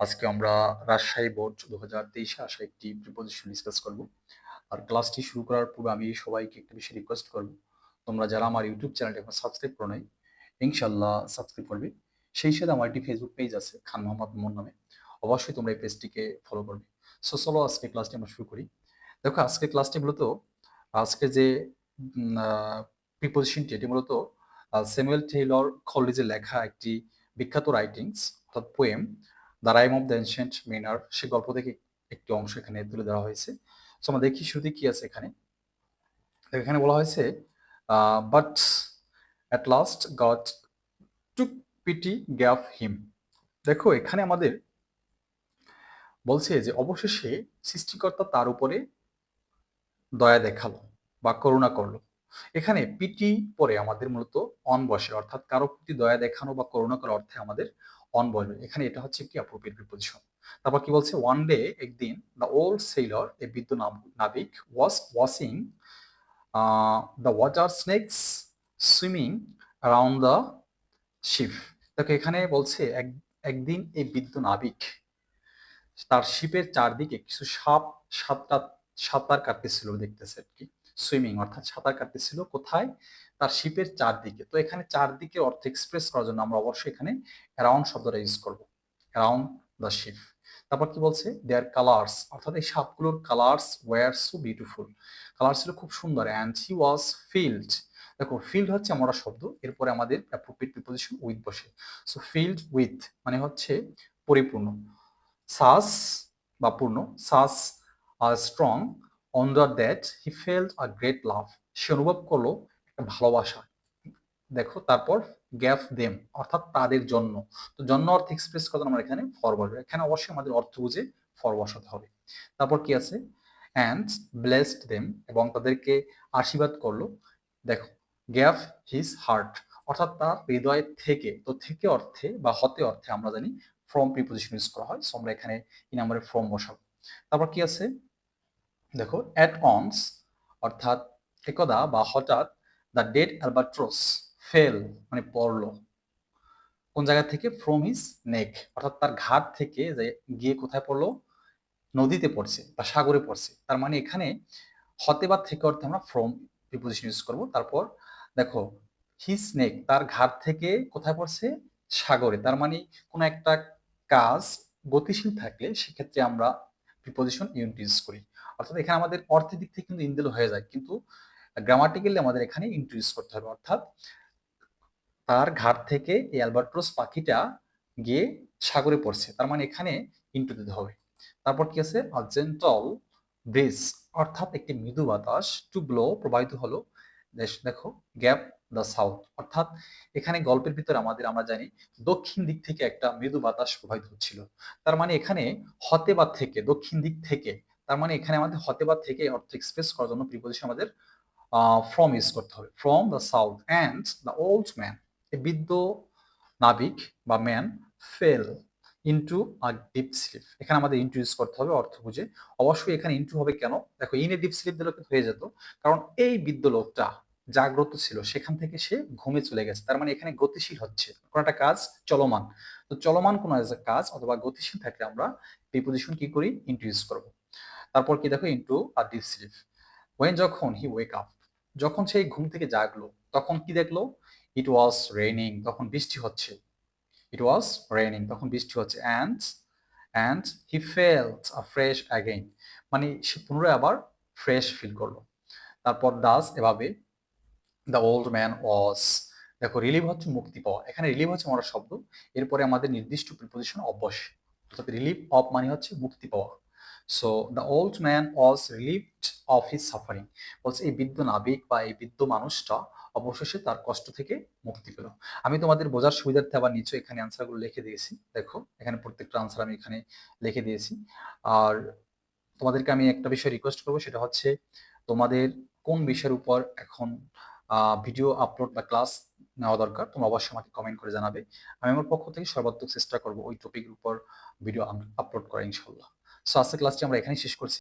আজকে আমরা রাজশাহী বোর্ড দু হাজার তেইশে আসা একটি প্রিপোজিশন ডিসকাস করব। আর ক্লাসটি শুরু করার পূর্বে আমি সবাইকে একটা বিষয় রিকোয়েস্ট করব। তোমরা যারা আমার ইউটিউব চ্যানেলটি এখন সাবস্ক্রাইব করো নাই ইনশাল্লাহ সাবস্ক্রাইব করবে। সেই সাথে আমার একটি ফেসবুক পেজ আছে, খান মোহাম্মদ মোহন নামে। অবশ্যই তোমরা এই পেজটিকে ফলো করবে। সো চলো আজকে ক্লাসটি আমরা শুরু করি। দেখো, আজকে ক্লাসটি মূলত, আজকে যে প্রিপোজিশনটি এটি মূলত স্যামুয়েল টেইলর কলেজে লেখা একটি বিখ্যাত রাইটিংস অর্থাৎ poem the rime of the ancient mariner, সে গল্প থেকে একটি অংশ এখানে তুলে দেওয়া হয়েছে। সো আমরা দেখি শুরুতে কি আছে এখানে। এখানে বলা হয়েছে but at last God took pity of him দেখো, এখানে আমাদের বলছে যে অবশেষে সৃষ্টিকর্তা তার উপরে দয়া দেখাল বা করুণা করল। এখানে পিটি পরে আমাদের মূলত অন বসে, অর্থাৎ কারও প্রতি দয়া দেখানো বা করুণা করার অর্থে আমাদের অন বসবে এখানে এটা হচ্ছে কি অ্যাপ্রোপ্রিয়েট প্রিপোজিশন তারপর কি বলছে? ওয়ান ডে একদিন দ্য ওল্ড সেইলর এ বিদ্য নাবিক was watching the water snakes swimming around the ship দেখো, এখানে বলছে এক, একদিন এই বিদ্য নাবিক, তার শিপের চারদিকে কিছু সাপ সাতটা সাঁতার কাটতেছিল, দেখতেছে আর কি। সুইমিং, অর্থাৎ সাঁতার কাটতেছিল কোথায়? তার শিপের চারদিকে। তো এখানে চারদিকে অর্থ এক্সপ্রেস করার জন্য আমরা অবশ্যই এখানে অ্যারাউন্ড শব্দটা ইউজ করব। অ্যারাউন্ড দ্য শিপ তারপর কি বলছে? দেয়ার কালার্স অর্থাৎ এই সাপগুলোর colours were so beautiful colour ছিল খুব সুন্দর অ্যান্ড হি ওয়াজ ফিল্ড দেখো ফিল্ড হচ্ছে আমরা শব্দ, এরপরে আমাদের অ্যাপ্রোপ্রিয়েট প্রিপোজিশন উইথ বসে। সো ফিল্ড উইথ মানে হচ্ছে পরিপূর্ণ। সাস বা পূর্ণ। সাস আর strong on the that he felt a great love সে অনুভব করল একটা ভালোবাসা। দেখো, তারপর গ্যাফ দেম অর্থাৎ তাদের জন্য। তো জন্য অর্থ এক্সপ্রেস কথা আমরা এখানে ফর বসবে এখানে অবশ্যই আমাদের অর্থ বুঝে ফর বসাতে হবে। তারপর কি আছে? অ্যান্ড ব্লেসড দেম এবং তাদেরকে আশীর্বাদ করল। দেখো গ্যাফ হিজ হার্ট অর্থাৎ তার হৃদয় থেকে। তো থেকে অর্থে বা হতে অর্থে আমরা জানি ফ্রম প্রিপোজিশন ইউজ করা হয়। সো আমরা এখানে এই নাম্বারে ফ্রম বসাবো। তারপর কি আছে? দেখো অ্যাট অনস অর্থাৎ একদা বা হঠাৎ দ্য ডেড অ্যালবাট্রোস ফেল মানে পড়ল। কোন জায়গা থেকে? ফ্রম হিজ নেক অর্থাৎ তার ঘাট থেকে গিয়ে কোথায় পড়ল? নদীতে পড়ছে বা সাগরে পড়ছে। তার মানে এখানে হতে বা থেকে অর্থে আমরা ফ্রম প্রিপোজিশন ইউজ করব। তারপর দেখো হিজ নেক তার ঘাট থেকে কোথায় পড়ছে? সাগরে। তার মানে কোনো একটা কাজ গতিশীল থাকলে সেক্ষেত্রে আমরা প্রিপোজিশন ইউনিট ইউজ করি। অর্থাৎ এখানে আমাদের অর্থের দিক থেকে কিন্তু ইন্দিল হয়ে যায়। কিন্তু গ্রামাটিক্যালি আমাদের এখানে ইন্ট্রোডিউস করতে হবে। অর্থাৎ তার ঘাট থেকে এই অ্যালবার্ট্রোস পাখিটা গিয়ে সাগরে পড়ছে। তার মানে এখানে ইন্টু দিতে হবে। তারপর কি আছে? জেন্টল ব্রিজ অর্থাৎ একটি মৃদু বাতাস টু ব্লো প্রবাহিত হলো। দেখো গ্যাপ দ্য সাউথ অর্থাৎ এখানে গল্পের ভিতরে আমাদের, আমরা জানি, দক্ষিণ দিক থেকে একটা মৃদু বাতাস প্রবাহিত হচ্ছিল। তার মানে এখানে হতে বা থেকে, দক্ষিণ দিক থেকে তার মানে এখানে আমাদের হতে বা থেকে অর্থ এক্সপ্রেস করার জন্য প্রিপোজিশন আমাদের ফ্রম ইউজ করতে হবে। From the south and the old man এ বৃদ্ধ নাবিক বা man fell into a deep sleep এখানে আমাদের ইন্টু ইউজ করতে হবে অর্থ বুঝে। অবশ্যই এখানে ইন্টু হবে কেন? দেখো ইন এ ডিপ স্লিপ দিলে হয়ে যেত। কারণ এই বৃদ্ধ লোকটা জাগ্রত ছিল, সেখান থেকে সে ঘুমে চলে গেছে। তার মানে এখানে গতিশীল হচ্ছে। কোনো একটা কাজ চলমান। তো চলমান কোনো কাজ অথবা গতিশীল থাকলে আমরা প্রিপোজিশন কি করি? ইন্টু ইউজ করব। তারপর কি দেখো? Into a deep sleep when যখন হি ওয়েক আপ যখন সেই ঘুম থেকে জাগলো, তখন কি দেখল? ইট ওয়াজ রেইনিং তখন বৃষ্টি হচ্ছে। ইট ওয়াজ রেইনিং তখন বৃষ্টি হচ্ছে। And and he feels a fresh again মানে সে পুনরায় আবার ফ্রেশ ফিল করল। তারপর দাস এভাবে দ্য ওল্ড ম্যান ওয়াজ দেখো রিলিভ হচ্ছে মুক্তি পাওয়া। এখানে রিলিভ হচ্ছে মরা শব্দ। এরপরে আমাদের নির্দিষ্ট প্রিপোজিশন অবশ্যই অর্থাৎ রিলিভ অফ মানে হচ্ছে মুক্তি পাওয়া। So the old man was relieved of his suffering বলছে, এই বৃদ্ধ নাবিক বা এই বৃদ্ধ মানুষটা অবশেষে তার কষ্ট থেকে মুক্তি পেল। আমি তোমাদের বোঝার সুবিধার্থে আবার নিচে এখানে আনসারগুলো লিখে দিয়েছি। দেখো, এখানে প্রত্যেকটা আনসার আমি এখানে লিখে দিয়েছি। আর তোমাদেরকে আমি একটা বিষয় রিকোয়েস্ট করব, সেটা হচ্ছে, তোমাদের কোন বিষয়ের উপর এখন ভিডিও আপলোড বা ক্লাস নেওয়া দরকার, তোমরা অবশ্যই আমাকে কমেন্ট করে জানাবে। আমি আমার পক্ষ থেকে সর্বাত্মক চেষ্টা করব ওই টপিকের উপর ভিডিও আপলোড করা ইনশাল্লাহ সো আজকে ক্লাসটি আমরা এখানেই শেষ করছি।